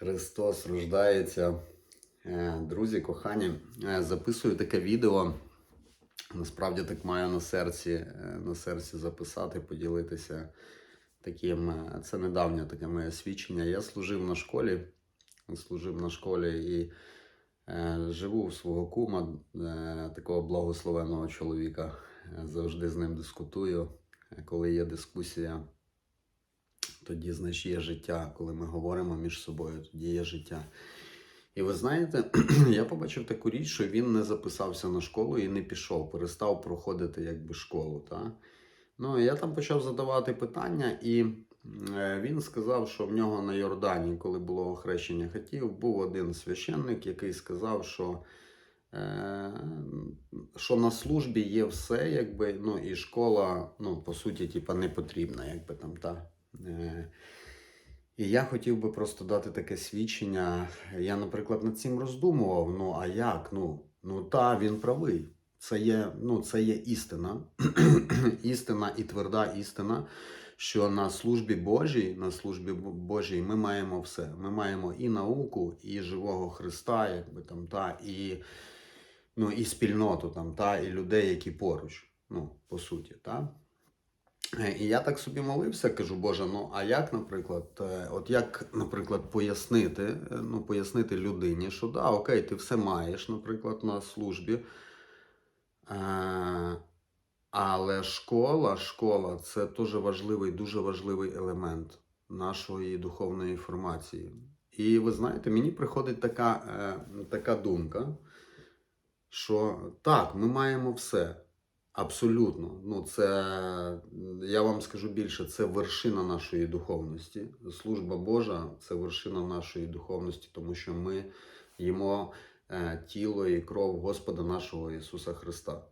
Христос рождається. Е, Друзі, кохані, е, записую таке відео. Насправді так маю на серці, е, на серці записати, поділитися таким. Це недавнє таке моє свідчення. Я служив на школі, служив на школі і живу у свого кума, такого благословеного чоловіка. Завжди з ним дискутую. Коли є дискусія, тоді значить є життя. Коли ми говоримо між собою, тоді є життя. І ви знаєте, я побачив таку річ, що він не записався на школу і не пішов, перестав проходити якби школу. Та? Ну, я там почав задавати питання, і е, він сказав, що в нього на Йордані, коли було охрещення хатів, був один священник, який сказав, що, е, що на службі є все, якби, ну, і школа, ну, по суті, типа, не потрібна, якби там, та. Е, і я хотів би просто дати таке свідчення. Я, наприклад, над цим роздумував. Ну, а як? Ну, ну та, він правий. Це є, ну, це є істина. істина і тверда істина, що на службі Божій, на службі Божій ми маємо все. Ми маємо і науку, і живого Христа, якби там, та, і, ну, і спільноту там, та, і людей, які поруч. Ну, по суті, та. Е, І я так собі молився, кажу, Боже, ну а як, наприклад, е, от як, наприклад, пояснити, е, ну, пояснити людині, що да, окей, ти все маєш, наприклад, на службі. Але школа, школа це дуже важливий, дуже важливий елемент нашої духовної формації. І ви знаєте, мені приходить така, така думка, що так, ми маємо все. Абсолютно. Ну, це я вам скажу більше, це вершина нашої духовності. Служба Божа це вершина нашої духовності, тому що ми їмо е, тіло і кров Господа нашого Ісуса Христа.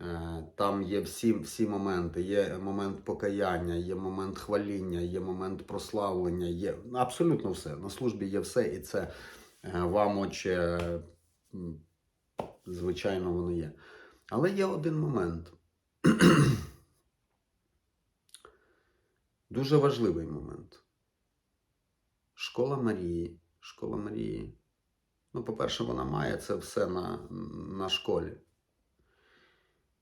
Е, Там є всі, всі моменти. Є момент покаяння, є момент хваління, є момент прославлення, є абсолютно все. На службі є все, і це е, вам, отче, звичайно, воно є. Але є один момент. Дуже важливий момент. Школа Марії. Школа Марії. Ну, по-перше, вона має це все на, на школі.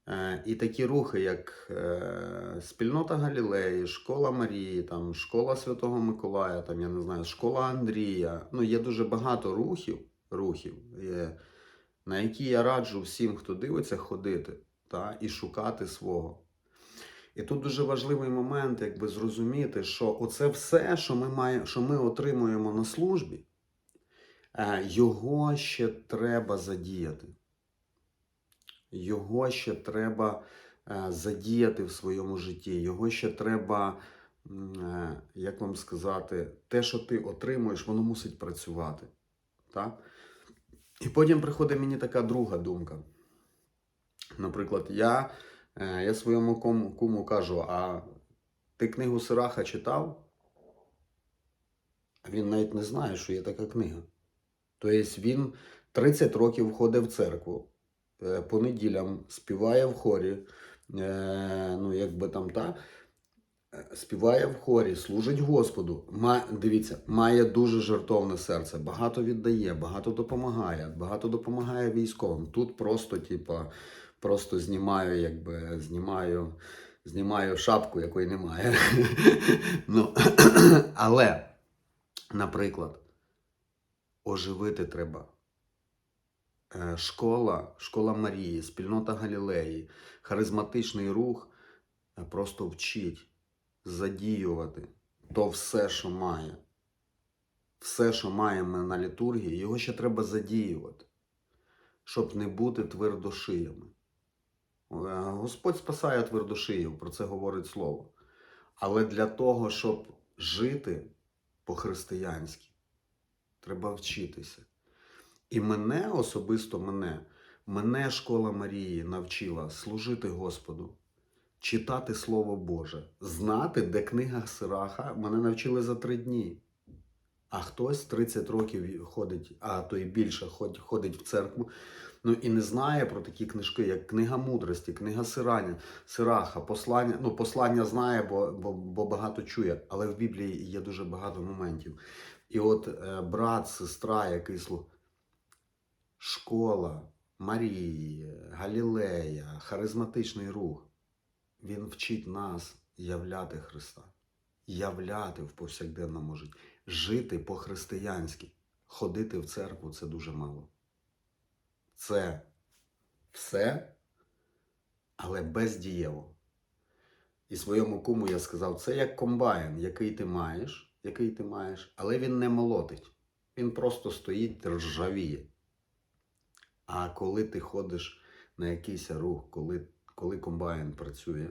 Е, і такі рухи, як е, спільнота Галілеї, школа Марії, там, школа Святого Миколая, там, я не знаю, школа Андрія. Ну, є дуже багато рухів, рухів є, на які я раджу всім, хто дивиться, ходити та, і шукати свого. І тут дуже важливий момент, якби зрозуміти, що оце все, що ми, має, що ми отримуємо на службі, е, його ще треба задіяти. Його ще треба е, задіяти в своєму житті. Його ще треба, е, як вам сказати, те, що ти отримуєш, воно мусить працювати. Так? І потім приходить мені така друга думка. Наприклад, я, е, я своєму кому, куму кажу: а ти книгу Сираха читав? Він навіть не знає, що є така книга. Тобто він 30 років ходить в церкву, е, по неділям співає в хорі, е, ну, якби там та. Співає в хорі, служить Господу. Ма, дивіться, має дуже жертовне серце, багато віддає, багато допомагає, багато допомагає військовим. Тут просто, типа, просто знімаю, якби знімаю, знімаю шапку, якої немає. ну, але, наприклад, оживити треба. Е, Школа, школа Марії, спільнота Галілеї, харизматичний рух е, просто вчить задіювати то все, що має. Все, що маємо на літургії, його ще треба задіювати, щоб не бути твердошиями. Е, Господь спасає твердошиїв, про це говорить слово. Але для того, щоб жити по-християнськи, треба вчитися. І мене, особисто мене, мене школа Марії навчила служити Господу, читати Слово Боже, знати, де книга Сираха, мене навчили за три дні. А хтось 30 років ходить, а то і більше ходить в церкву, ну і не знає про такі книжки, як Книга мудрості, Книга Сираня, Сираха, послання. Ну, послання знає, бо, бо, бо багато чує, але в Біблії є дуже багато моментів. І от е, брат, сестра, який слух, школа Марії, Галілея, харизматичний рух, він вчить нас являти Христа, являти в повсякденному житті, жити по-християнськи, ходити в церкву це дуже мало. Це все, але бездієво. І своєму куму я сказав, це як комбайн, який ти маєш, який ти маєш, але він не молотить. Він просто стоїть ржавіє. А коли ти ходиш на якийсь рух, коли, коли комбайн працює,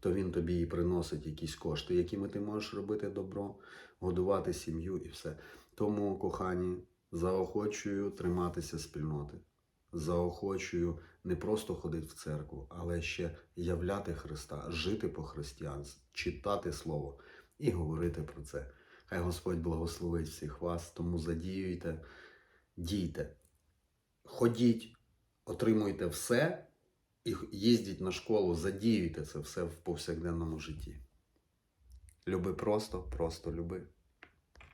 то він тобі і приносить якісь кошти, якими ти можеш робити добро, годувати сім'ю і все. Тому, кохані, заохочую триматися спільноти. Заохочую не просто ходити в церкву, але ще являти Христа, жити по християнству, читати Слово і говорити про це. Хай Господь благословить всіх вас, тому задіюйте, дійте, ходіть, отримуйте все і їздіть на школу, задіюйте це все в повсякденному житті. Люби просто, просто люби.